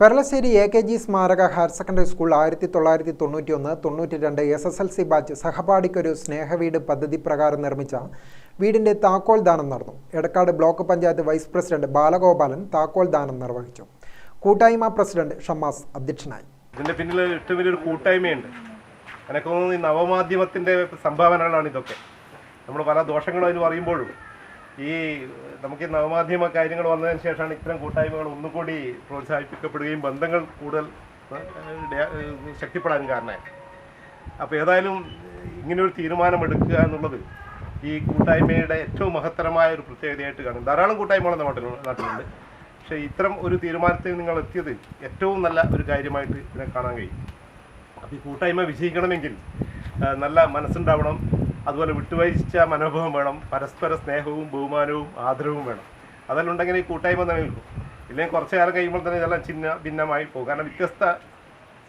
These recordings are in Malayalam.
പെരളശ്ശേരി എ കെ ജി സ്മാരക ഹയർ സെക്കൻഡറി സ്കൂൾ ആയിരത്തി തൊള്ളായിരത്തി തൊണ്ണൂറ്റി ഒന്ന് തൊണ്ണൂറ്റി രണ്ട് S S L C batch സഹപാഠിക്കൊരു സ്നേഹവീട് പദ്ധതി പ്രകാരം നിർമ്മിച്ച വീടിന്റെ താക്കോൽ ദാനം നടന്നു. Edakkad block panchayat vice president Balagopalan താക്കോൽ ദാനം നിർവഹിച്ചു. കൂട്ടായ്മ പ്രസിഡന്റ് ഷമ്മാസ് അധ്യക്ഷനായി. ഇതിന്റെ പിന്നിൽ ഏറ്റവും വലിയൊരു കൂട്ടായ്മയുണ്ട്. എനിക്ക് തോന്നുന്നു ഈ നവമാധ്യമത്തിന്റെ സംഭാവനകളാണ് ഇതൊക്കെ. നമ്മൾ പല ദോഷങ്ങളും അതിന് പറയുമ്പോഴും ഈ നമുക്ക് ഈ നവമാധ്യമ കാര്യങ്ങൾ വന്നതിന് ശേഷമാണ് ഇത്തരം കൂട്ടായ്മകൾ ഒന്നുകൂടി പ്രോത്സാഹിപ്പിക്കപ്പെടുകയും ബന്ധങ്ങൾ കൂടുതൽ ശക്തിപ്പെടാൻ കാരണമായത് അപ്പോൾ ഏതായാലും ഇങ്ങനെയൊരു തീരുമാനമെടുക്കുക എന്നുള്ളത് ഈ കൂട്ടായ്മയുടെ ഏറ്റവും മഹത്തരമായ ഒരു പ്രത്യേകതയായിട്ട് കാണും. ധാരാളം കൂട്ടായ്മകൾ നാട്ടിൽ നാട്ടിലുണ്ട്. പക്ഷേ ഇത്തരം ഒരു തീരുമാനത്തിൽ നിങ്ങൾ എത്തിയത് ഏറ്റവും നല്ല ഒരു കാര്യമായിട്ട് ഇതിനെ കാണാൻ കഴിയും. അപ്പോൾ ഈ കൂട്ടായ്മ വിജയിക്കണമെങ്കിൽ നല്ല മനസ്സുണ്ടാവണം. അതുപോലെ വിട്ടുവീഴ്ച മനോഭാവം വേണം പരസ്പര സ്നേഹവും ബഹുമാനവും ആദരവും വേണം. അതെല്ലാം ഉണ്ടെങ്കിൽ ഈ കൂട്ടായ്മ നിലനിൽക്കും ഇല്ലെങ്കിൽ കുറച്ച് കാലം കഴിയുമ്പോൾ തന്നെ ഇതെല്ലാം ചിന്ന ഭിന്നമായി പോകും. കാരണം വ്യത്യസ്ത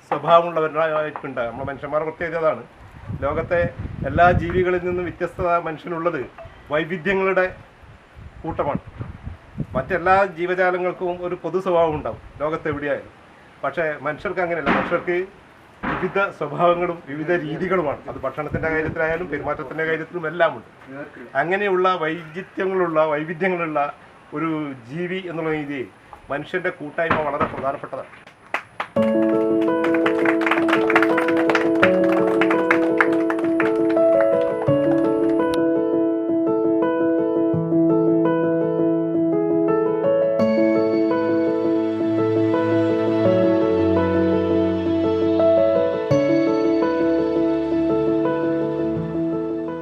സ്വഭാവമുള്ളവരായിട്ടുണ്ട് നമ്മുടെ മനുഷ്യന്മാരുടെ പ്രത്യേകത അതാണ് ലോകത്തെ എല്ലാ ജീവികളിൽ നിന്നും വ്യത്യസ്തത മനുഷ്യനുള്ളത് വൈവിധ്യങ്ങളുടെ കൂട്ടമാണ്. മറ്റെല്ലാ ജീവജാലങ്ങൾക്കും ഒരു പൊതു സ്വഭാവം ഉണ്ടാവും. ലോകത്തെവിടെയായാലും. പക്ഷേ മനുഷ്യർക്ക് അങ്ങനെയല്ല. മനുഷ്യർക്ക് വിവിധ സ്വഭാവങ്ങളും വിവിധ രീതികളുമാണ്. അത് ഭക്ഷണത്തിന്റെ കാര്യത്തിലായാലും പെരുമാറ്റത്തിന്റെ കാര്യത്തിലും എല്ലാം ഉണ്ട് അങ്ങനെയുള്ള വൈചിത്യങ്ങളുള്ള വൈവിധ്യങ്ങളുള്ള ഒരു ജീവി എന്നുള്ള രീതിയിൽ മനുഷ്യന്റെ കൂട്ടായ്മ വളരെ പ്രധാനപ്പെട്ടതാണ്.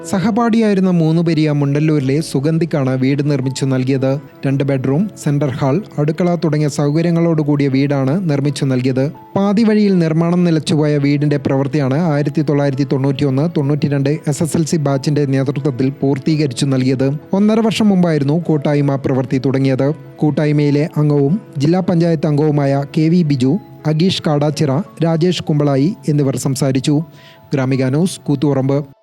സഹപാഠിയായിരുന്ന മൂന്നുപെരിയ മുണ്ടല്ലൂരിലെ സുഗന്ധിക്കാണ് വീട് നിർമ്മിച്ചു നൽകിയത്. രണ്ട് ബെഡ്റൂം സെന്റർ ഹാൾ അടുക്കള തുടങ്ങിയ സൗകര്യങ്ങളോടുകൂടിയ വീടാണ് നിർമ്മിച്ചു നൽകിയത്. പാതി വഴിയിൽ നിർമ്മാണം നിലച്ചുപോയ വീടിന്റെ പ്രവൃത്തിയാണ് ആയിരത്തി തൊള്ളായിരത്തി തൊണ്ണൂറ്റി ഒന്ന് തൊണ്ണൂറ്റി രണ്ട് എസ് എസ് എൽ സി ബാച്ചിന്റെ നേതൃത്വത്തിൽ പൂർത്തീകരിച്ചു നൽകിയത്. ഒന്നര വർഷം മുമ്പായിരുന്നു കൂട്ടായ്മ പ്രവൃത്തി തുടങ്ങിയത്. കൂട്ടായ്മയിലെ അംഗവും ജില്ലാ പഞ്ചായത്ത് അംഗവുമായ കെ വി ബിജു അഗീഷ് കാടാച്ചിറ രാജേഷ് കുമ്പളായി എന്നിവർ സംസാരിച്ചു. ഗ്രാമിക ന്യൂസ് കൂത്തുപറമ്പ്.